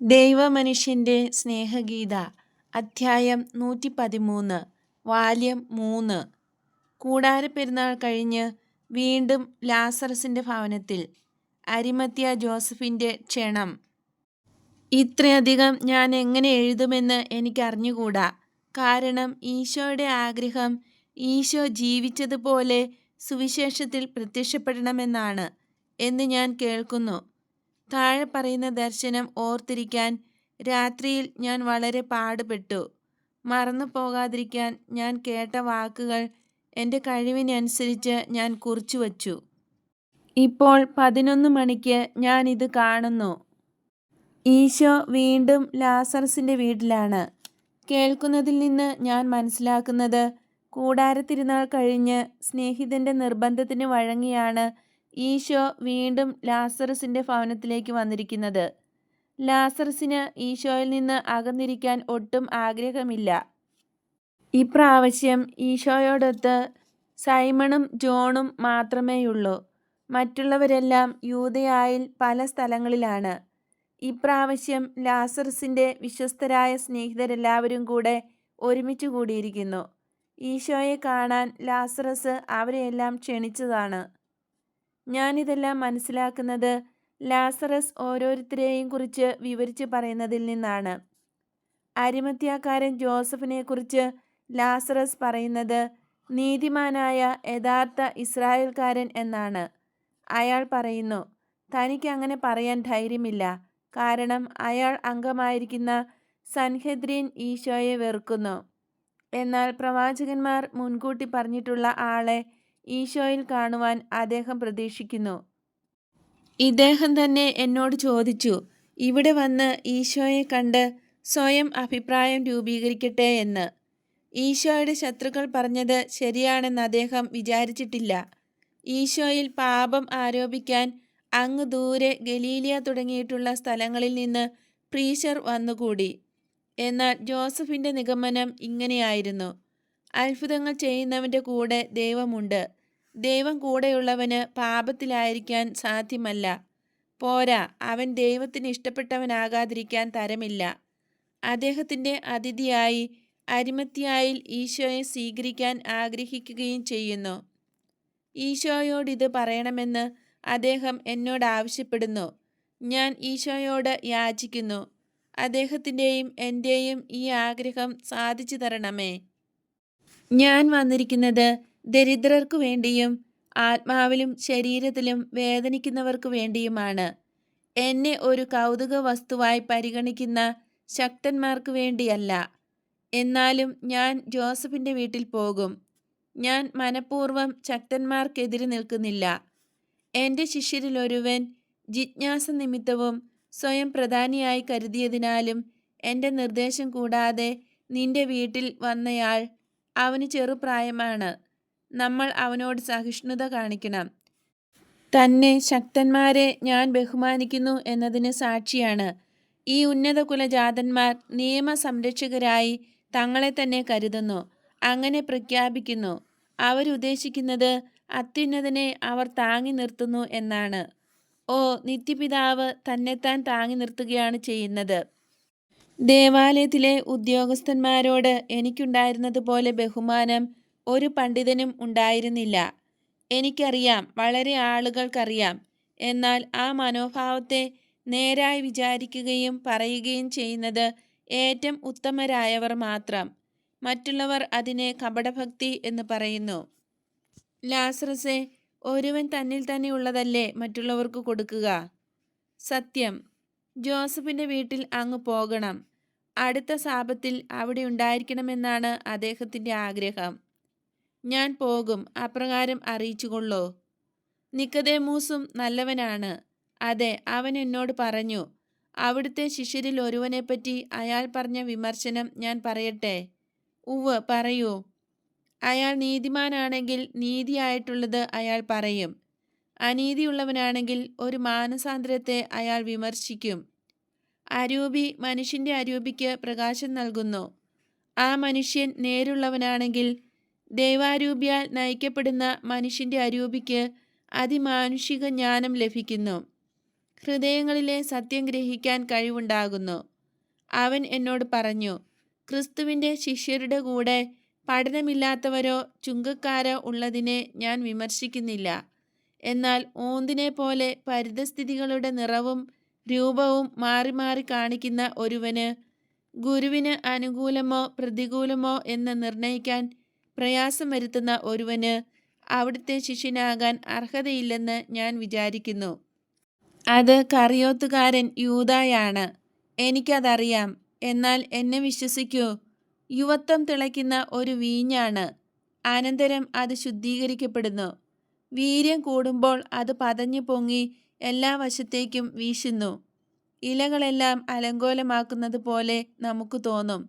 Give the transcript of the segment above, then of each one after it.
ദൈവമനുഷ്യന്റെ സ്നേഹഗീത അധ്യായം നൂറ്റി പതിമൂന്ന് വാല്യം മൂന്ന്. കൂടാരപ്പെരുന്നാൾ കഴിഞ്ഞ് വീണ്ടും ലാസറസിന്റെ ഭവനത്തിൽ അരിമത്യ ജോസഫിന്റെ ക്ഷണം. ഇത്രയധികം ഞാൻ എങ്ങനെ എഴുതുമെന്ന് എനിക്കറിഞ്ഞുകൂടാ. കാരണം ഈശോയുടെ ആഗ്രഹം ഈശോ ജീവിച്ചതുപോലെ സുവിശേഷത്തിൽ പ്രത്യക്ഷപ്പെടണമെന്നാണ് എന്ന് ഞാൻ കേൾക്കുന്നു. താഴെ പറയുന്ന ദർശനം ഓർത്തിരിക്കാൻ രാത്രിയിൽ ഞാൻ വളരെ പാടുപെട്ടു. മറന്നു പോകാതിരിക്കാൻ ഞാൻ കേട്ട വാക്കുകൾ എന്റെ കഴിവിനനുസരിച്ച് ഞാൻ കുറിച്ചു വച്ചു. ഇപ്പോൾ പതിനൊന്ന് മണിക്ക് ഞാൻ ഇത് കാണുന്നു. ഈശോ വീണ്ടും ലാസറസിന്റെ വീട്ടിലാണ്. കേൾക്കുന്നതിൽ നിന്ന് ഞാൻ മനസ്സിലാക്കുന്നത് കൂടാരത്തിരുന്നാൾ കഴിഞ്ഞ് സ്നേഹിതന്റെ നിർബന്ധത്തിന് വഴങ്ങിയാണ് ഈശോ വീണ്ടും ലാസറസിന്റെ ഭവനത്തിലേക്ക് വന്നിരിക്കുന്നത്. ലാസറസിന് ഈശോയിൽ നിന്ന് അകന്നിരിക്കാൻ ഒട്ടും ആഗ്രഹമില്ല. ഇപ്രാവശ്യം ഈശോയോടൊത്ത് സൈമണും ജോണും മാത്രമേയുള്ളൂ. മറ്റുള്ളവരെല്ലാം യൂതയായിൽ പല സ്ഥലങ്ങളിലാണ്. ഇപ്രാവശ്യം ലാസറസിന്റെ വിശ്വസ്തരായ സ്നേഹിതരെല്ലാവരും കൂടെ ഒരുമിച്ച് കൂടിയിരിക്കുന്നു. ഈശോയെ കാണാൻ ലാസറസ് അവരെയെല്ലാം ക്ഷണിച്ചതാണ്. ഞാനിതെല്ലാം മനസ്സിലാക്കുന്നത് ലാസറസ് ഓരോരുത്തരെയും കുറിച്ച് വിവരിച്ച് പറയുന്നതിൽ നിന്നാണ്. അരിമത്യാക്കാരൻ ജോസഫിനെ കുറിച്ച് ലാസറസ് പറയുന്നത് നീതിമാനായ യഥാർത്ഥ ഇസ്രായേൽക്കാരൻ എന്നാണ്. അയാൾ പറയുന്നു തനിക്ക് അങ്ങനെ പറയാൻ ധൈര്യമില്ല. കാരണം അയാൾ അംഗമായിരിക്കുന്ന സൻഹെദ്രീൻ ഈശോയെ വെറുക്കുന്നു. എന്നാൽ പ്രവാചകന്മാർ മുൻകൂട്ടി പറഞ്ഞിട്ടുള്ള ആളെ ഈശോയിൽ കാണുവാൻ അദ്ദേഹം പ്രതീക്ഷിക്കുന്നു. ഇദ്ദേഹം തന്നെ എന്നോട് ചോദിച്ചു ഇവിടെ വന്ന് ഈശോയെ കണ്ട് സ്വയം അഭിപ്രായം രൂപീകരിക്കട്ടെ എന്ന്. ഈശോയുടെ ശത്രുക്കൾ പറഞ്ഞത് ശരിയാണെന്ന് അദ്ദേഹം വിചാരിച്ചിട്ടില്ല. ഈശോയിൽ പാപം ആരോപിക്കാൻ അങ്ങ് ദൂരെ ഗലീലിയ തുടങ്ങിയിട്ടുള്ള സ്ഥലങ്ങളിൽ നിന്ന് പ്രീശർ വന്നുകൂടി. എന്നാൽ ജോസഫിന്റെ നിഗമനം ഇങ്ങനെയായിരുന്നു. അത്ഭുതങ്ങൾ ചെയ്യുന്നവന്റെ കൂടെ ദൈവമുണ്ട്. ദൈവം കൂടെയുള്ളവന് പാപത്തിലായിരിക്കാൻ സാധ്യമല്ല. പോരാ അവൻ ദൈവത്തിന് ഇഷ്ടപ്പെട്ടവനാകാതിരിക്കാൻ തരമില്ല. അദ്ദേഹത്തിന്റെ അതിഥിയായി അരിമത്തിയായിൽ ഈശോയെ സ്വീകരിക്കാൻ ആഗ്രഹിക്കുകയും ചെയ്യുന്നു. ഈശോയോട് ഇത് പറയണമെന്ന് അദ്ദേഹം എന്നോട് ആവശ്യപ്പെടുന്നു. ഞാൻ ഈശോയോട് യാചിക്കുന്നു. അദ്ദേഹത്തിന്റെയും എന്റെയും ഈ ആഗ്രഹം സാധിച്ചു തരണമേ. ഞാൻ വന്നിരിക്കുന്നത് ദരിദ്രർക്കു വേണ്ടിയും ആത്മാവിലും ശരീരത്തിലും വേദനിക്കുന്നവർക്കു വേണ്ടിയുമാണ്. എന്നെ ഒരു കൗതുക വസ്തുവായി പരിഗണിക്കുന്ന ശക്തന്മാർക്ക് വേണ്ടിയല്ല. എന്നാലും ഞാൻ ജോസഫിന്റെ വീട്ടിൽ പോകും. ഞാൻ മനഃപൂർവം ശക്തന്മാർക്കെതിരെ നിൽക്കുന്നില്ല. എന്റെ ശിഷ്യരിൽ ഒരുവൻ ജിജ്ഞാസ നിമിത്തവും സ്വയം പ്രധാനിയായി കരുതിയതിനാലും എന്റെ നിർദ്ദേശം കൂടാതെ നിന്റെ വീട്ടിൽ വന്നയാൾ അവന് ചെറുപ്രായമാണ്. നമ്മൾ അവനോട് സഹിഷ്ണുത കാണിക്കണം. തന്നെ ശക്തന്മാരെ ഞാൻ ബഹുമാനിക്കുന്നു എന്നതിന് സാക്ഷിയാണ്. ഈ ഉന്നത കുലജാതന്മാർ നിയമ സംരക്ഷകരായി തങ്ങളെ തന്നെ കരുതുന്നു. അങ്ങനെ പ്രഖ്യാപിക്കുന്നു. അവരുദ്ദേശിക്കുന്നത് അത്യുന്നതനെ അവർ താങ്ങി നിർത്തുന്നു എന്നാണ്. ഓ നിത്യപിതാവ് തന്നെത്താൻ താങ്ങി നിർത്തുകയാണ് ചെയ്യുന്നത്. ദേവാലയത്തിലെ ഉദ്യോഗസ്ഥന്മാരോട് എനിക്കുണ്ടായിരുന്നതുപോലെ ബഹുമാനം ഒരു പണ്ഡിതനും ഉണ്ടായിരുന്നില്ല. എനിക്കറിയാം വളരെ ആളുകൾക്കറിയാം. എന്നാൽ ആ മനോഭാവത്തെ നേരായി വിചാരിക്കുകയും പറയുകയും ചെയ്യുന്നത് ഏറ്റവും ഉത്തമരായവർ മാത്രം. മറ്റുള്ളവർ അതിനെ കപടഭക്തി എന്ന് പറയുന്നു. ലാസറസെ ഒരുവൻ തന്നിൽ തന്നെ ഉള്ളതല്ലേ മറ്റുള്ളവർക്ക് കൊടുക്കുക? സത്യം. ജോസഫിന്റെ വീട്ടിൽ അങ്ങ് പോകണം. അടുത്ത സാപത്തിൽ അവിടെ ഉണ്ടായിരിക്കണമെന്നാണ് അദ്ദേഹത്തിന്റെ ആഗ്രഹം. ഞാൻ പോകും അപ്രകാരം അറിയിച്ചുകൊള്ളോ. നിക്കതേമൂസും നല്ലവനാണ്. അതെ അവൻ എന്നോട് പറഞ്ഞു അവിടുത്തെ ശിഷ്യരിൽ ഒരുവനെപ്പറ്റി അയാൾ പറഞ്ഞ വിമർശനം ഞാൻ പറയട്ടെ? ഉവ് പറയൂ. അയാൾ നീതിമാനാണെങ്കിൽ നീതിയായിട്ടുള്ളത് അയാൾ പറയും. അനീതിയുള്ളവനാണെങ്കിൽ ഒരു മാനസാന്തരത്തെ അയാൾ വിമർശിക്കും. അരൂപി മനുഷ്യന്റെ അരൂപിക്ക് പ്രകാശം നൽകുന്നു. ആ മനുഷ്യൻ നേരുള്ളവനാണെങ്കിൽ ദൈവാരൂപിയാൽ നയിക്കപ്പെടുന്ന മനുഷ്യന്റെ അരൂപിക്ക് അതിമാനുഷിക ജ്ഞാനം ലഭിക്കുന്നു. ഹൃദയങ്ങളിലെ സത്യം ഗ്രഹിക്കാൻ കഴിവുണ്ടാകുന്നു. അവൻ എന്നോട് പറഞ്ഞു ക്രിസ്തുവിന്റെ ശിഷ്യരുടെ കൂടെ പഠനമില്ലാത്തവരോ ചുങ്കക്കാരോ ഉള്ളതിനെ ഞാൻ വിമർശിക്കുന്നില്ല. എന്നാൽ ഓന്തിനെ പോലെ പരിതസ്ഥിതികളുടെ നിറവും രൂപവും മാറി മാറി കാണിക്കുന്ന ഒരുവന് ഗുരുവിന് അനുകൂലമോ പ്രതികൂലമോ എന്ന് നിർണയിക്കാൻ പ്രയാസം വരുത്തുന്ന ഒരുവന് അവിടുത്തെ ശിഷ്യനാകാൻ അർഹതയില്ലെന്ന് ഞാൻ വിചാരിക്കുന്നു. അത് കറിയോത്തുകാരൻ യൂതായാണ്. എനിക്കതറിയാം. എന്നാൽ എന്നെ വിശ്വസിക്കൂ. യുവത്വം തിളയ്ക്കുന്ന ഒരു വീഞ്ഞാണ്. അനന്തരം അത് ശുദ്ധീകരിക്കപ്പെടുന്നു. വീര്യം കൂടുമ്പോൾ അത് പതഞ്ഞു പൊങ്ങി എല്ലാ വശത്തേക്കും വീശുന്നു. ഇലകളെല്ലാം അലങ്കോലമാക്കുന്നത് പോലെ നമുക്ക് തോന്നും.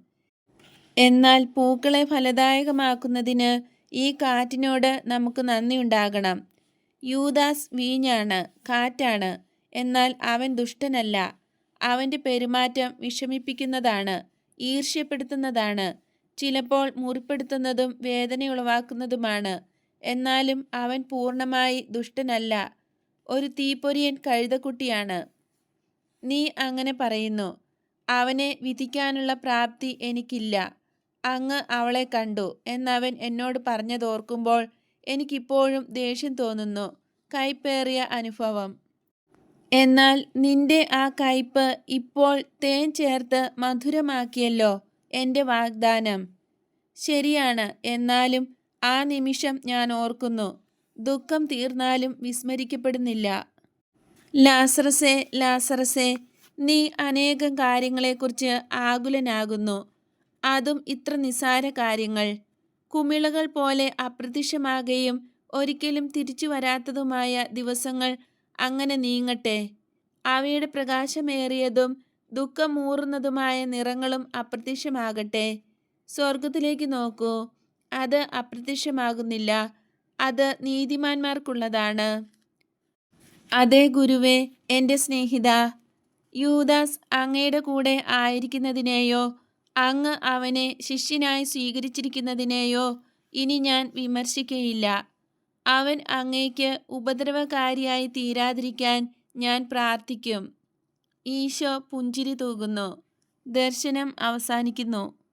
എന്നാൽ പൂക്കളെ ഫലദായകമാക്കുന്നതിന് ഈ കാറ്റിനോട് നമുക്ക് നന്ദിയുണ്ടാകണം യൂദാസ് വീഞ്ഞാണ് കാറ്റാണ്. എന്നാൽ അവൻ ദുഷ്ടനല്ല. അവന്റെ പെരുമാറ്റം വിഷമിപ്പിക്കുന്നതാണ് ഈർഷ്യപ്പെടുത്തുന്നതാണ്. ചിലപ്പോൾ മുറിപ്പെടുത്തുന്നതും വേദനയുളവാക്കുന്നതുമാണ്. എന്നാലും അവൻ പൂർണമായി ദുഷ്ടനല്ല. ഒരു തീപ്പൊരിയൻ കഴുതക്കുട്ടിയാണ്. നീ അങ്ങനെ പറയുന്നു. അവനെ വിധിക്കാനുള്ള പ്രാപ്തി എനിക്കില്ല. അങ്ങ് അവളെ കണ്ടു എന്നവൻ എന്നോട് പറഞ്ഞതോർക്കുമ്പോൾ എനിക്കിപ്പോഴും ദേഷ്യം തോന്നുന്നു. കൈപ്പേറിയ അനുഭവം. എന്നാൽ നിന്റെ ആ കയ്പ് ഇപ്പോൾ തേൻ ചേർത്ത് മധുരമാക്കിയല്ലോ എന്റെ വാഗ്ദാനം. ശരിയാണ്. എന്നാലും ആ നിമിഷം ഞാൻ ഓർക്കുന്നു. ദുഃഖം തീർന്നാലും വിസ്മരിക്കപ്പെടുന്നില്ല. ലാസറസേ ലാസറസേ നീ അനേകം കാര്യങ്ങളെക്കുറിച്ച് ആകുലനാകുന്നു. അതും ഇത്ര നിസാര കാര്യങ്ങൾ. കുമിളകൾ പോലെ അപ്രത്യക്ഷമാകുകയും ഒരിക്കലും തിരിച്ചു വരാത്തതുമായ ദിവസങ്ങൾ അങ്ങനെ നീങ്ങട്ടെ. അവയുടെ പ്രകാശമേറിയതും ദുഃഖമൂറുന്നതുമായ നിറങ്ങളും അപ്രത്യക്ഷമാകട്ടെ. സ്വർഗത്തിലേക്ക് നോക്കൂ. അത് അപ്രത്യക്ഷമാകുന്നില്ല. അത് നീതിമാന്മാർക്കുള്ളതാണ്. അതെ ഗുരുവേ എന്റെ സ്നേഹിത യൂദാസ് അങ്ങയുടെ കൂടെ ആയിരിക്കുന്നതിനെയോ അങ്ങ് അവനെ ശിഷ്യനായി സ്വീകരിച്ചിരിക്കുന്നതിനെയോ ഇനി ഞാൻ വിമർശിക്കയില്ല. അവൻ അങ്ങേക്ക് ഉപദ്രവകാരിയായി തീരാതിരിക്കാൻ ഞാൻ പ്രാർത്ഥിക്കും. ഈശോ പുഞ്ചിരി തൂകുന്നു. ദർശനം അവസാനിക്കുന്നു.